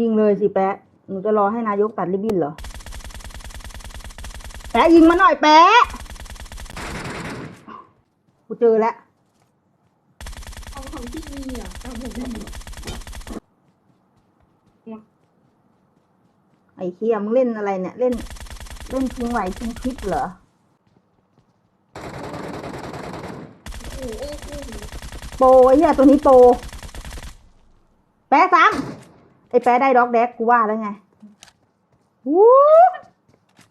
ยิงเลยสิแปะหนูจะรอให้นายกตัดริบบิ้นเหรอ แปะยิงมาหน่อยแปะกูเจอแล้วเอาของที่มีอะเอาผมได้ไอ้เคียมึงเล่นอะไรเนี่ย เล่น เล่นทิ้งไหวทิ้งคลิปเหรอโอ้โหโอ้โหโปรไอ้เหี้ยตัวนี้โปรแปะซ้ำไอ้แปะได้ด็อกแดกกูว่าแล้วไงวู้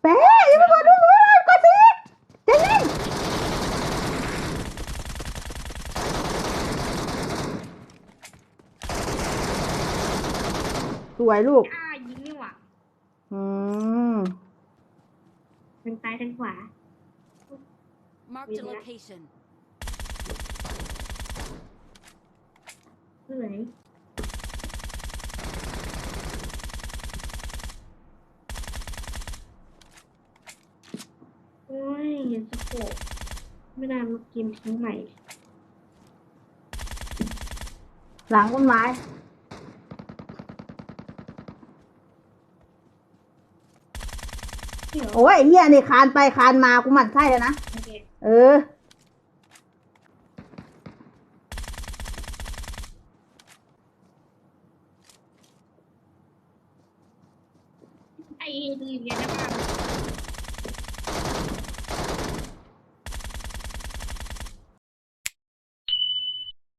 แปะยังไม่กดดูเลยกดสิใจเย็นสวยลูกอ้ายิงนี่หว่าอืมทางซ้ายทางขวา Marked a location. เหนื่อยโอ้ยเห็นสโคปไม่นานมากินทิ้งใหม่ หลังต้นไม้เดี๋ยวโอ้ยไอ้เหี้ยนี่คานไปคานมากูหมั่นไส้เลยนะโอเคเออ ไอ้ดูอย่างเงี้ยนะครับ